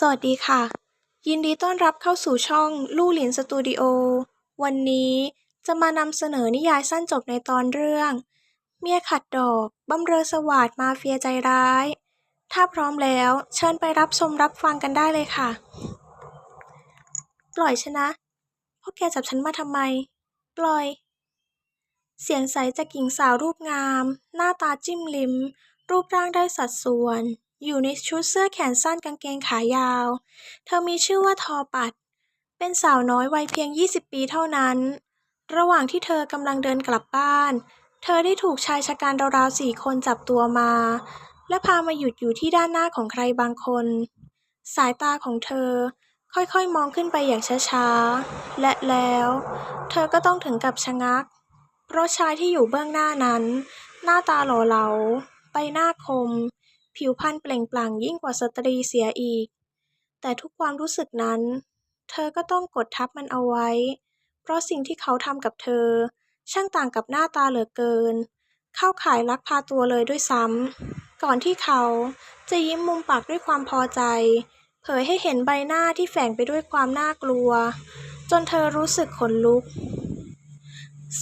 สวัสดีค่ะ ยินดีต้อนรับเข้าสู่ช่องลู่หลินสตูดิโอ วันนี้จะมานำเสนอนิยายสั้นจบในตอนเรื่อง เมียขัดดอกบำเรอสวาดมาเฟียใจร้าย ถ้าพร้อมแล้วเชิญไปรับชมรับฟังกันได้เลยค่ะ ปล่อยฉันนะพวกแกจับฉันมาทำไม ปล่อย เสียงใสจากหญิงสาวรูปงาม หน้าตาจิ้มลิ้ม รูปร่างได้สัดส่วน อยู่ในชุดเสื้อแขนสั้นกางเกงขายาว เธอมีชื่อว่าทอปัด เป็นสาวน้อยวัยเพียง 20 ปีเท่านั้น ระหว่างที่เธอกำลังเดินกลับบ้าน เธอได้ถูกชายชะกันราวๆสี่คนจับตัวมา และพามาหยุดอยู่ที่ด้านหน้าของใครบางคน สายตาของเธอค่อยๆ มองขึ้นไปอย่างช้าๆ และแล้ว เธอก็ต้องถึงกับชะงัก เพราะชายที่อยู่เบื้องหน้านั้น หน้าตาหล่อเหลา ใบหน้าคม ผิวพรรณเปล่งปลั่งยิ่งกว่าสตรีเสียอีก แต่ทุกความรู้สึกนั้น เธอก็ต้องกดทับมันเอาไว้ เพราะสิ่งที่เขาทำกับเธอ ช่างต่างกับหน้าตาเหลือเกิน เข้าข่ายลักพาตัวเลยด้วยซ้ำก่อนที่เขาจะยิ้มมุมปากด้วยความพอใจ เผยให้เห็นใบหน้าที่แฝงไปด้วยความน่ากลัว จนเธอรู้สึกขนลุก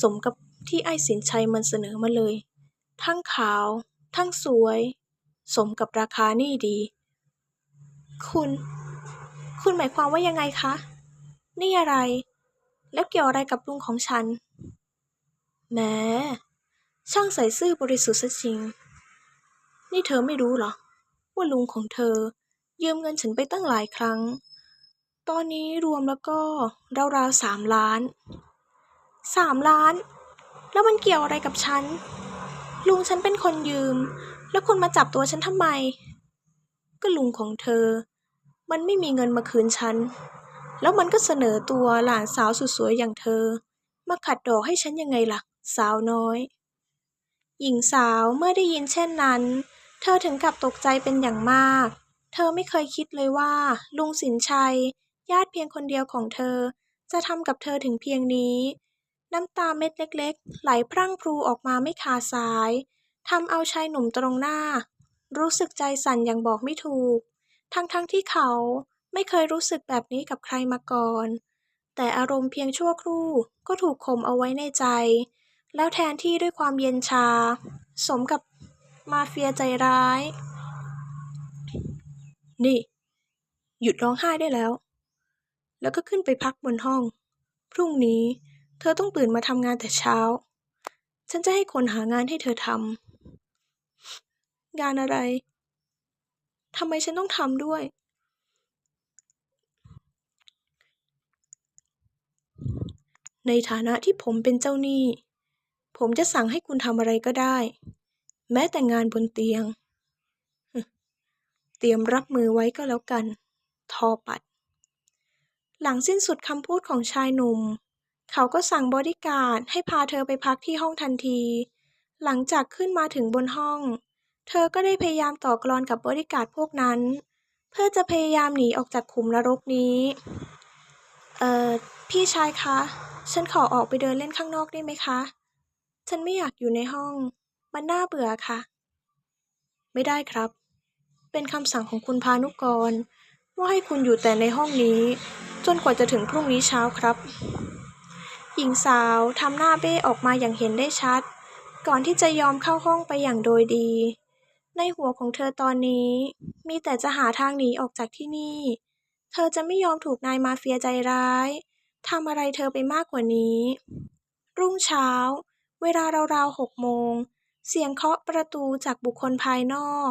สมกับที่ไอ้สินชัยมันเสนอมาเลย ทั้งขาว ทั้งสวย สมกับราคานี่ดี คุณ คุณหมายความว่ายังไงคะ นี่อะไร แล้วเกี่ยวอะไรกับลุงของฉัน แหม ช่างใส่ซื่อบริสุทธิ์ซะจริง นี่เธอไม่รู้เหรอ ว่าลุงของเธอ ยืมเงินฉันไปตั้งหลายครั้ง ตอนนี้รวมแล้วก็ราวๆสามล้าน สามล้าน แล้วมันเกี่ยวอะไรกับฉัน ลุงฉันเป็นคนยืม แล้วคุณมาจับตัวฉันทำไม ก็ลุงของเธอ มันไม่มีเงินมาคืนฉัน แล้วมันก็เสนอตัวหลานสาวสุดสวยอย่างเธอ มาขัดดอกให้ฉันยังไงล่ะ สาวน้อย หญิงสาวเมื่อได้ยินเช่นนั้น เธอถึงกับตกใจเป็นอย่างมาก เธอไม่เคยคิดเลยว่า ลุงสินชัย ญาติเพียงคนเดียวของเธอ จะทำกับเธอถึงเพียงนี้ น้ำตาเม็ดเล็ก ๆ ไหลพรั่งพรูออกมาไม่ขาดสาย ทำเอาชายหนุ่มตรงหน้า รู้สึกใจสั่นอย่างบอกไม่ถูก ทั้งๆทที่เขาไม่เคยรู้สึกแบบนี้กับใครมาก่อน แต่อารมณ์เพียงชั่วครู่ก็ถูกข่มเอาไว้ในใจ แล้วแทนที่ด้วยความเย็นชา สมกับมาเฟียใจร้าย นี่ หยุดร้องไห้ได้แล้ว แล้วก็ขึ้นไปพักบนห้อง พรุ่งนี้เธอต้องตื่นมาทำงานแต่เช้า ฉันจะให้คนหางานให้เธอทำ งานอะไรทำไมฉันต้องทำด้วย ในฐานะที่ผมเป็นเจ้าหนี้ ผมจะสั่งให้คุณทำอะไรก็ได้ แม้แต่งานบนเตียง เตรียมรับมือไว้ก็แล้วกัน ทอปัด หลังสิ้นสุดคำพูดของชายหนุ่ม เขาก็สั่งบอดี้การ์ดให้พาเธอไปพักที่ห้องทันที หลังจากขึ้นมาถึงบนห้อง เธอก็ได้พยายามต่อกลอนกับบอดี้การพวกนั้น เพื่อจะพยายามหนีออกจากขุมนรกนี้ เอ่อ พี่ชายคะ ฉันขอออกไปเดินเล่นข้างนอกได้ไหมคะ ฉันไม่อยากอยู่ในห้อง มันน่าเบื่อค่ะ ไม่ได้ครับ เป็นคำสั่งของคุณพานุกร ว่าให้คุณอยู่แต่ในห้องนี้ จนกว่าจะถึงพรุ่งนี้เช้าครับ หญิงสาวทำหน้าเบ้ออกมาอย่างเห็นได้ชัด ก่อนที่จะยอมเข้าห้องไปอย่างโดยดี ในหัวของเธอตอนนี้ มีแต่จะหาทางหนีออกจากที่นี่ เธอจะไม่ยอมถูกนายมาเฟียใจร้ายทำอะไรเธอไปมากกว่านี้ รุ่งเช้า เวลาราวๆหกโมง เสียงเคาะประตูจากบุคคลภายนอก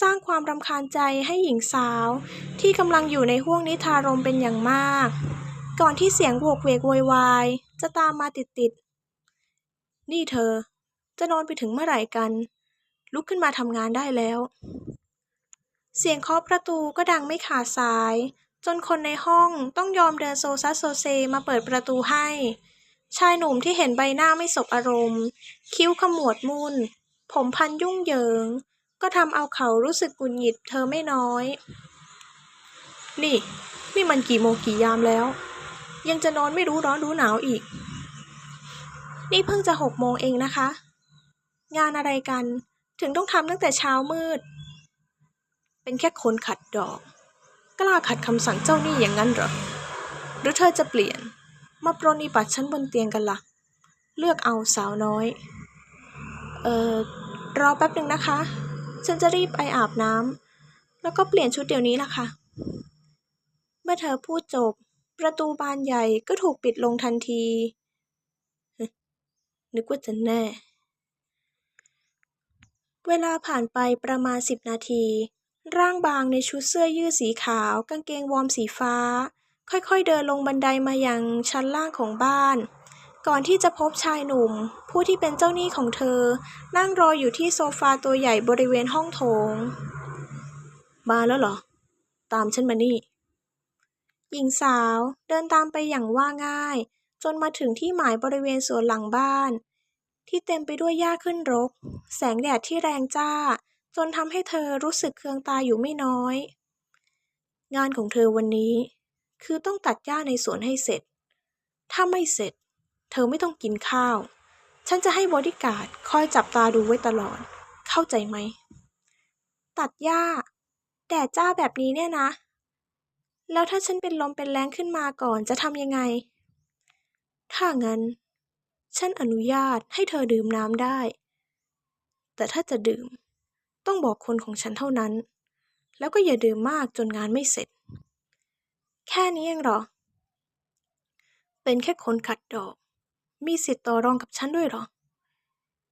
สร้างความรำคาญใจให้หญิงสาว ที่กำลังอยู่ในห้วงนิทารมเป็นอย่างมาก ก่อนที่เสียงโวกเวกโวยวาย จะตามมาติดๆ นี่เธอ จะนอนไปถึงเมื่อไหร่กัน ลุกขึ้นมาทำงานได้แล้ว เสียงเคาะประตูก็ดังไม่ขาดสาย จนคนในห้องต้องยอมเดินโซซัสโซเซมาเปิดประตูให้ ชายหนุ่มที่เห็นใบหน้าไม่สบอารมณ์ คิ้วขมวดมุนผมพันยุ่งเหยิง ก็ทำเอาเขารู้สึกกุนหงิดเธอไม่น้อย นี่ นี่มันกี่โมงกี่ยามแล้ว ยังจะนอนไม่รู้ร้อนรู้หนาวอีก นี่เพิ่งจะหกโมงเองนะคะ งานอะไรกัน ถึงต้องทำตั้งแต่เช้ามืด เป็นแค่คนขัดดอก กล้าขัดคำสั่งเจ้าหนี้อย่างนั้นเหรอ หรือเธอจะเปลี่ยน มาปรนนิบัติฉันบนเตียงกันละ่ะ เลือกเอาสาวน้อย เอ่อ รอแป๊บหนึ่งนะคะ ฉันจะรีบไปอาบน้ำแล้วก็เปลี่ยนชุดเดี๋ยวนี้ล่ะค่ะ เมื่อเธอพูดจบ ประตูบานใหญ่ก็ถูกปิดลงทันทีนึกว่าจะแน่ เวลาผ่านไปประมาณสิบนาที ร่างบางในชุดเสื้อยืดสีขาว กางเกงวอร์มสีฟ้า ค่อยๆเดินลงบันไดมายังชั้นล่างของบ้าน ก่อนที่จะพบชายหนุ่ม ผู้ที่เป็นเจ้าหนี้ของเธอ นั่งรออยู่ที่โซฟาตัวใหญ่บริเวณห้องโถง มาแล้วเหรอ ตามฉันมานี่ หญิงสาวเดินตามไปอย่างว่าง่าย จนมาถึงที่หมายบริเวณสวนหลังบ้าน ที่เต็มไปด้วยหญ้าขึ้นรก แสงแดดที่แรงจ้า จนทำให้เธอรู้สึกเคืองตาอยู่ไม่น้อย งานของเธอวันนี้ คือต้องตัดหญ้าในสวนให้เสร็จ ถ้าไม่เสร็จ เธอไม่ต้องกินข้าว ฉันจะให้บอดี้การ์ดคอยจับตาดูไว้ตลอด เข้าใจไหม ตัดหญ้า แดดจ้าแบบนี้เนี่ยนะ แล้วถ้าฉันเป็นลมเป็นแรงขึ้นมาก่อนจะทำยังไง ถ้างั้น ฉันอนุญาตให้เธอดื่มน้ำได้ แต่ถ้าจะดื่ม ต้องบอกคนของฉันเท่านั้น แล้วก็อย่าดื่มมากจนงานไม่เสร็จ แค่นี้เองเหรอ เป็นแค่คนขัดดอก มีสิทธิ์ต่อรองกับฉันด้วยเหรอ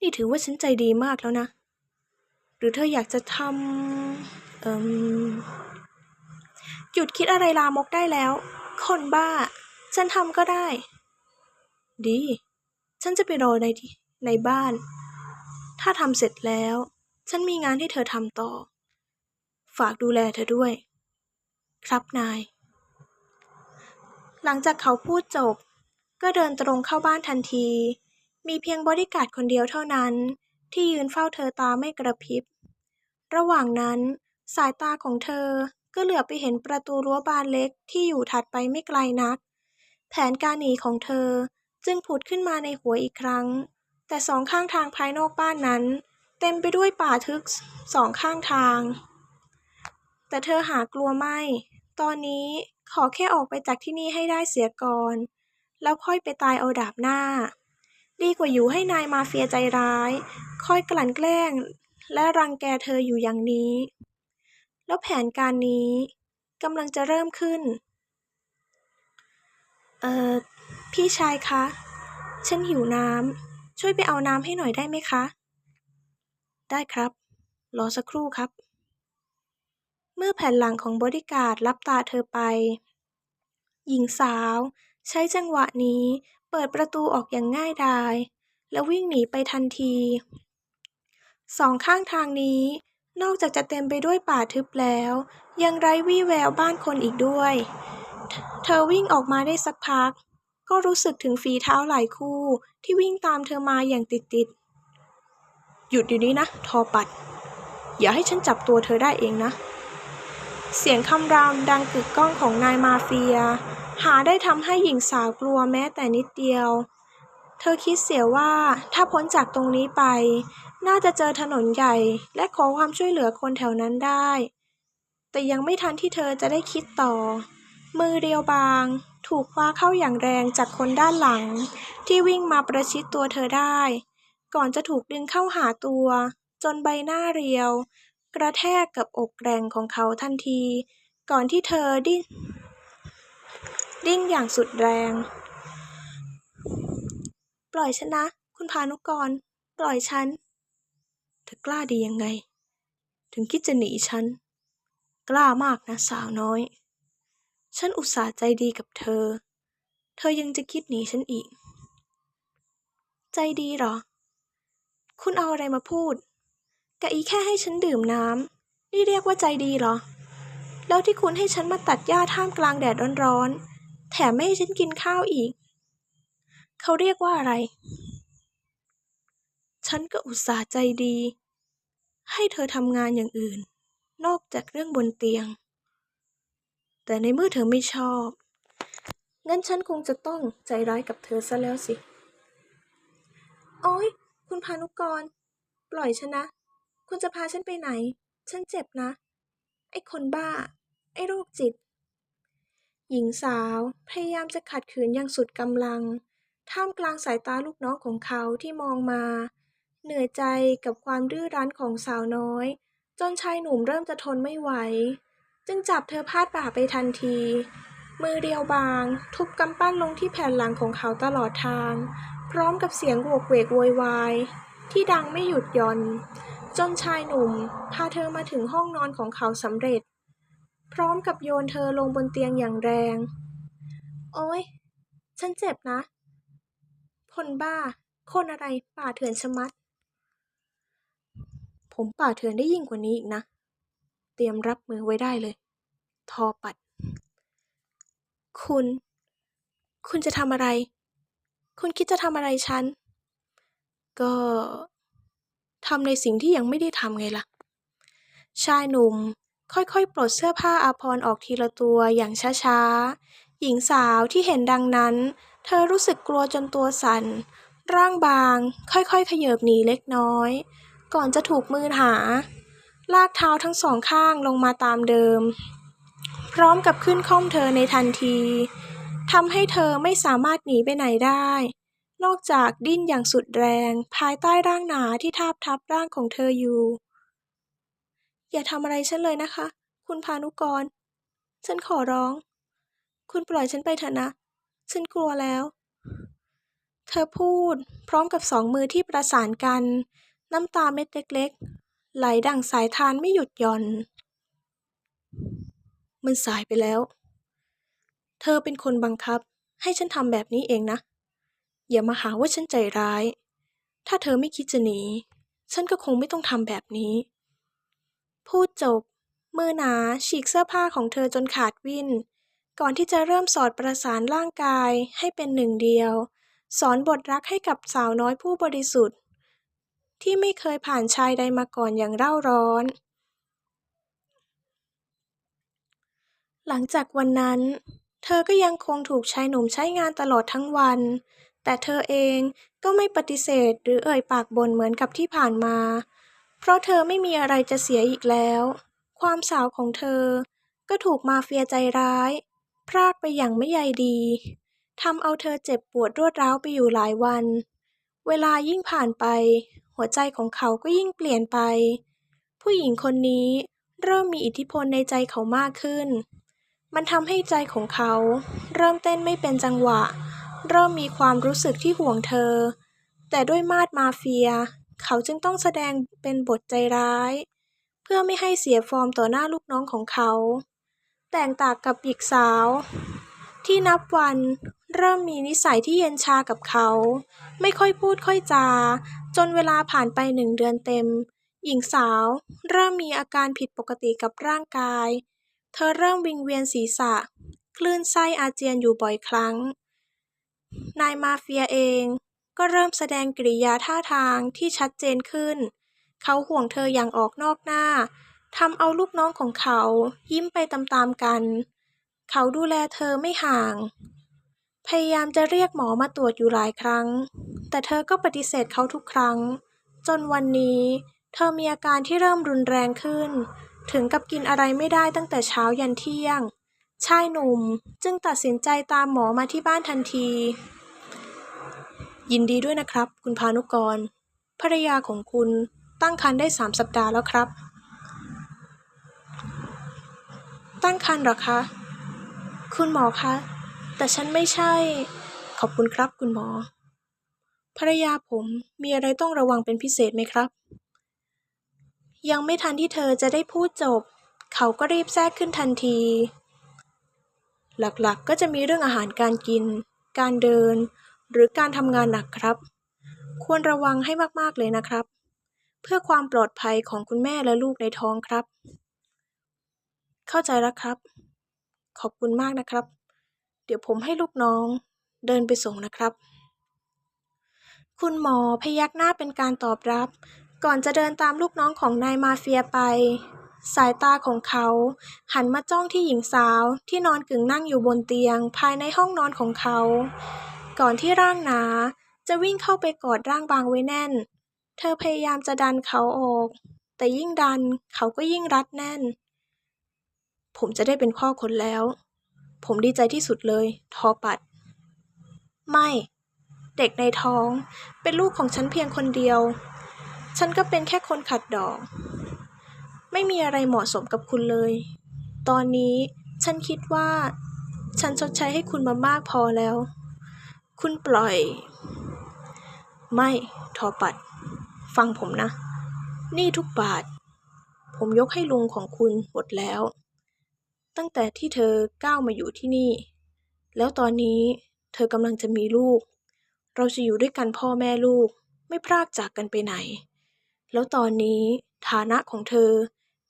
นี่ถือว่าฉันใจดีมากแล้วนะ หรือเธออยากจะทำเอ่มหยุดคิดอะไรลามกได้แล้ว คนบ้า ฉันทำก็ได้ ดี ฉันจะไปรอในในบ้าน ถ้าทำเสร็จแล้ว ฉันมีงานให้เธอทำต่อ ฝากดูแลเธอด้วย ครับนาย หลังจากเขาพูดจบ ก็เดินตรงเข้าบ้านทันที มีเพียงบอดี้การ์ดคนเดียวเท่านั้น ที่ยืนเฝ้าเธอตาไม่กระพริบ ระหว่างนั้นสายตาของเธอก็เหลือบไปเห็นประตูรั้วบานเล็กที่อยู่ถัดไปไม่ไกลนัก แผนการหนีของเธอ จึงผุดขึ้นมาในหัวอีกครั้ง แต่สองข้างทางภายนอกบ้านนั้น เต็มไปด้วยป่าทึกสองข้างทาง แต่เธอหากลัวไม่ ตอนนี้ขอแค่ออกไปจากที่นี่ให้ได้เสียก่อน แล้วค่อยไปตายเอาดาบหน้า ดีกว่าอยู่ให้นายมาเฟียใจร้าย คอยกลั่นแกล้ง และรังแกเธออยู่อย่างนี้ แล้วแผนการนี้กำลังจะเริ่มขึ้น เอ่อ พี่ชายคะ ฉันหิวน้ำ ช่วยไปเอาน้ำให้หน่อยได้ไหมคะ ได้ครับ รอสักครู่ครับ เมื่อแผ่นหลังของบอดี้การ์ดรับตาเธอไป หญิงสาว ใช้จังหวะนี้เปิดประตูออกอย่างง่ายดาย แล้ววิ่งหนีไปทันที สองข้างทางนี้ นอกจากจะเต็มไปด้วยป่าทึบแล้ว ยังไร้วี่แววบ้านคนอีกด้วย เธอวิ่งออกมาได้สักพัก ก็รู้สึกถึงฝีเท้าหลายคู่ที่วิ่งตามเธอมาอย่างติดๆ หยุดอยู่นี้นะ ทอปัด อย่าให้ฉันจับตัวเธอได้เองนะ เสียงคำรามดังกึกก้องของนายมาเฟีย หาได้ทำให้หญิงสาวกลัวแม้แต่นิดเดียว เธอคิดเสียว่าถ้าพ้นจากตรงนี้ไป น่าจะเจอถนนใหญ่และขอความช่วยเหลือคนแถวนั้นได้ แต่ยังไม่ทันที่เธอจะได้คิดต่อ มือเรียวบาง ถูกคว้าเข้าอย่างแรงจากคนด้านหลัง ที่วิ่งมาประชิดตัวเธอได้ ก่อนจะถูกดึงเข้าหาตัว จนใบหน้าเรียว กระแทกกับอกแรงของเขาทันที ก่อนที่เธอดิ้นดิ้นอย่างสุดแรง ปล่อยฉันนะ คุณพานุกร ปล่อยฉัน เธอกล้าดียังไง ถึงคิดจะหนีฉัน กล้ามากนะสาวน้อย ฉันอุตส่าห์ใจดีกับเธอ เธอยังจะคิดหนีฉันอีก ใจดีหรอ คุณเอาอะไรมาพูดกะอีแค่ให้ฉันดื่มน้ำนี่เรียกว่าใจดีหรอ แล้วที่คุณให้ฉันมาตัดหญ้าท่ามกลางแดดร้อนๆ แถมไม่ให้ฉันกินข้าวอีก เขาเรียกว่าอะไร ฉันก็อุตส่าห์ใจดี ให้เธอทำงานอย่างอื่น นอกจากเรื่องบนเตียง แต่ในเมื่อเธอไม่ชอบ งั้นฉันคงจะต้องใจร้ายกับเธอซะแล้วสิ โอ๊ยคุณพานุกร ปล่อยฉันนะ คุณจะพาฉันไปไหน ฉันเจ็บนะ ไอ้คนบ้า ไอ้โรคจิต หญิงสาวพยายามจะขัดขืนอย่างสุดกำลัง ท่ามกลางสายตาลูกน้องของเขาที่มองมา เหนื่อยใจกับความดื้อรั้นของสาวน้อย จนชายหนุ่มเริ่มจะทนไม่ไหว จึงจับเธอพาดบ่าไปทันที มือเรียวบาง ทุบกำปั้นลงที่แผ่นหลังของเขาตลอดทาง พร้อมกับเสียงโวกเวกโวยวาย ที่ดังไม่หยุดย่อน จนชายหนุ่ม พาเธอมาถึงห้องนอนของเขาสำเร็จ พร้อมกับโยนเธอลงบนเตียงอย่างแรง โอ๊ยฉันเจ็บนะ คนบ้า คนอะไรป่าเถื่อนชะมัด ผมป่าเถื่อนได้ยิ่งกว่านี้อีกนะ เตรียมรับมือไว้ได้เลย ทอปัด คุณ คุณจะทำอะไร คุณคิดจะทำอะไรฉัน ก็ทำในสิ่งที่ยังไม่ได้ทำไงล่ะ ชายหนุ่มค่อยๆ ปลดเสื้อผ้าอาภรณ์ออกทีละตัวอย่างช้าๆ หญิงสาวที่เห็นดังนั้น เธอรู้สึกกลัวจนตัวสั่น ร่างบาง ค่อยๆ ขยับหนีเล็กน้อย ก่อนจะถูกมือหา ลากเท้าทั้งสองข้างลงมาตามเดิม พร้อมกับขึ้นข้อมเธอในทันทีทำให้เธอไม่สามารถหนีไปไหนได้ นอกจากดิ้นอย่างสุดแรง ภายใต้ร่างหนาที่ทาบทับร่างของเธออยู่ อย่าทำอะไรฉันเลยนะคะ คุณพานุกร ฉันขอร้อง คุณปล่อยฉันไปเถอะนะ ฉันกลัวแล้ว เธอพูดพร้อมกับสองมือที่ประสานกัน น้ำตาเม็ดเล็ก ไหลดั่งสายทานไม่หยุดหย่อน มันสายไปแล้ว เธอเป็นคนบังคับ ให้ฉันทำแบบนี้เองนะ อย่ามาหาว่าฉันใจร้าย ถ้าเธอไม่คิดจะหนี ฉันก็คงไม่ต้องทำแบบนี้ พูดจบ มือหนาฉีกเสื้อผ้าของเธอจนขาดวิ่นก่อนที่จะเริ่มสอดประสานร่างกายให้เป็นหนึ่งเดียว สอนบทรักให้กับสาวน้อยผู้บริสุทธิ์ ที่ไม่เคยผ่านชายใดมาก่อนอย่างเร่าร้อน หลังจากวันนั้น เธอก็ยังคงถูกชายหนุ่มใช้งานตลอดทั้งวัน แต่เธอเองก็ไม่ปฏิเสธหรือเอ่ยปากบ่นเหมือนกับที่ผ่านมา เพราะเธอไม่มีอะไรจะเสียอีกแล้ว ความสาวของเธอ ก็ถูกมาเฟียใจร้าย พรากไปอย่างไม่ใยดีทำเอาเธอเจ็บปวดรวดร้าวไปอยู่หลายวัน เวลายิ่งผ่านไป หัวใจของเขาก็ยิ่งเปลี่ยนไป ผู้หญิงคนนี้เริ่มมีอิทธิพลในใจเขามากขึ้น มันทำให้ใจของเขา เริ่มเต้นไม่เป็นจังหวะ เริ่มมีความรู้สึกที่ห่วงเธอ แต่ด้วยมาดมาเฟีย เขาจึงต้องแสดงเป็นบทใจร้าย เพื่อไม่ให้เสียฟอร์มต่อหน้าลูกน้องของเขา แตกต่างกับหญิงสาว ที่นับวัน เริ่มมีนิสัยที่เย็นชากับเขา ไม่ค่อยพูดค่อยจา จนเวลาผ่านไปหนึ่งเดือนเต็ม หญิงสาว เริ่มมีอาการผิดปกติกับร่างกาย เธอเริ่มวิงเวียนศีรษะ คลื่นไส้อาเจียนอยู่บ่อยครั้ง นายมาเฟียเองก็เริ่มแสดงกริยาท่าทางที่ชัดเจนขึ้น เขาห่วงเธออย่างออกนอกหน้าทำเอาลูกน้องของเขายิ้มไปตามๆกัน เขาดูแลเธอไม่ห่าง ยายามจะเรียกหมอมาตรวจอยู่หลายครั้ง แต่เธอก็ปฏิเสธเขาทุกครั้ง จนวันนี้ เธอมีอาการที่เริ่มรุนแรงขึ้น ถึงกับกินอะไรไม่ได้ตั้งแต่เช้ายันเที่ยง ชายหนุ่มจึงตัดสินใจตามหมอมาที่บ้านทันที ยินดีด้วยนะครับ คุณพานุกร ภรรยาของคุณตั้งครรภ์ได้สามสัปดาห์แล้วครับ ตั้งครรภ์หรอคะ คุณหมอคะ แต่ฉันไม่ใช่ ขอบคุณครับคุณหมอ ภรรยาผมมีอะไรต้องระวังเป็นพิเศษไหมครับ ยังไม่ทันที่เธอจะได้พูดจบ เขาก็รีบแทรกขึ้นทันที หลักๆก็จะมีเรื่องอาหารการกิน การเดิน หรือการทำงานหนักครับ ควรระวังให้มากๆเลยนะครับ เพื่อความปลอดภัยของคุณแม่และลูกในท้องครับ เข้าใจแล้วครับ ขอบคุณมากนะครับ เดี๋ยวผมให้ลูกน้อง เดินไปส่งนะครับ คุณหมอพยักหน้าเป็นการตอบรับ ก่อนจะเดินตามลูกน้องของนายมาเฟียไป สายตาของเขา หันมาจ้องที่หญิงสาวที่นอนกึ่งนั่งอยู่บนเตียงภายในห้องนอนของเขา ก่อนที่ร่างหนาจะวิ่งเข้าไปกอดร่างบางไว้แน่น เธอพยายามจะดันเขาออก แต่ยิ่งดันเขาก็ยิ่งรัดแน่น ผมจะได้เป็นพ่อคนแล้ว ผมดีใจที่สุดเลย ทอปัด ไม่ เด็กในท้อง เป็นลูกของฉันเพียงคนเดียว ฉันก็เป็นแค่คนขัดดอก ไม่มีอะไรเหมาะสมกับคุณเลย ตอนนี้ฉันคิดว่า ฉันชดใช้ให้คุณมามากพอแล้ว คุณปล่อย ไม่ ทอปัด ฟังผมนะ นี่ทุกบาท ผมยกให้ลุงของคุณหมดแล้ว ตั้งแต่ที่เธอก้าวมาอยู่ที่นี่ แล้วตอนนี้เธอกำลังจะมีลูก เราจะอยู่ด้วยกันพ่อแม่ลูกไม่พรากจากกันไปไหน แล้วตอนนี้ฐานะของเธอ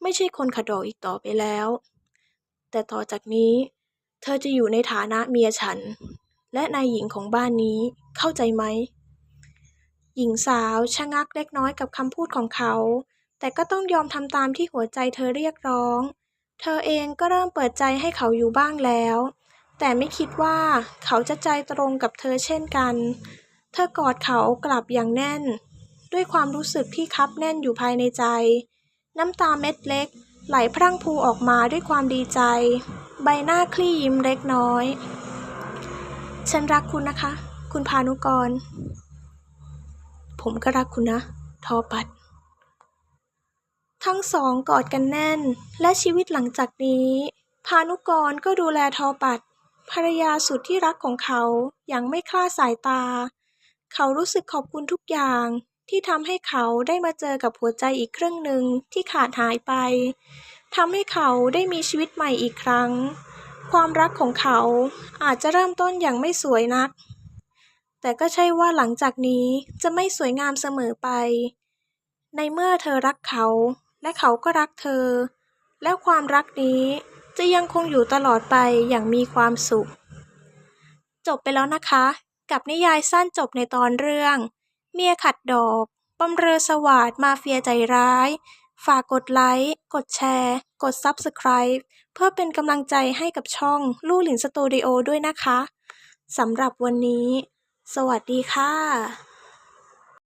ไม่ใช่คนขัดดอกอีกต่อไปแล้ว แต่ต่อจากนี้ เธอจะอยู่ในฐานะเมียฉัน และนายหญิงของบ้านนี้เข้าใจไหม หญิงสาวชะงักเล็กน้อยกับคำพูดของเขา แต่ก็ต้องยอมทำตามที่หัวใจเธอเรียกร้อง เธอเองก็เริ่มเปิดใจให้เขาอยู่บ้างแล้ว แต่ไม่คิดว่าเขาจะใจตรงกับเธอเช่นกัน เธอกอดเขากลับอย่างแน่น ด้วยความรู้สึกที่คับแน่นอยู่ภายในใจ น้ำตาเม็ดเล็ก ไหลพรั่งพูออกมาด้วยความดีใจ ใบหน้าคลี่ยิ้มเล็กน้อย ฉันรักคุณนะคะ คุณพานุกร ผมก็รักคุณนะ ทอปัด ทั้งสองกอดกันแน่น และชีวิตหลังจากนี้ พานุกรก็ดูแลทอปัด ภรรยาสุดที่รักของเขาอย่างไม่คลาดสายตา เขารู้สึกขอบคุณทุกอย่างที่ทำให้เขาได้มาเจอกับหัวใจอีกครึ่งหนึ่งที่ขาดหายไปทำให้เขาได้มีชีวิตใหม่อีกครั้ง ความรักของเขาอาจจะเริ่มต้นอย่างไม่สวยนัก แต่ก็ใช่ว่าหลังจากนี้จะไม่สวยงามเสมอไป ในเมื่อเธอรักเขา และเขาก็รักเธอ และความรักนี้จะยังคงอยู่ตลอดไปอย่างมีความสุข จบไปแล้วนะคะ กับนิยายสั้นจบในตอนเรื่อง เมียขัดดอกบำเรอสวาดมาเฟียใจร้าย ฝากกดไลค์ กดแชร์ กด Subscribe เพื่อเป็นกำลังใจให้กับช่องลู่หลินสตูดิโอด้วยนะคะสำหรับวันนี้ สวัสดีค่ะ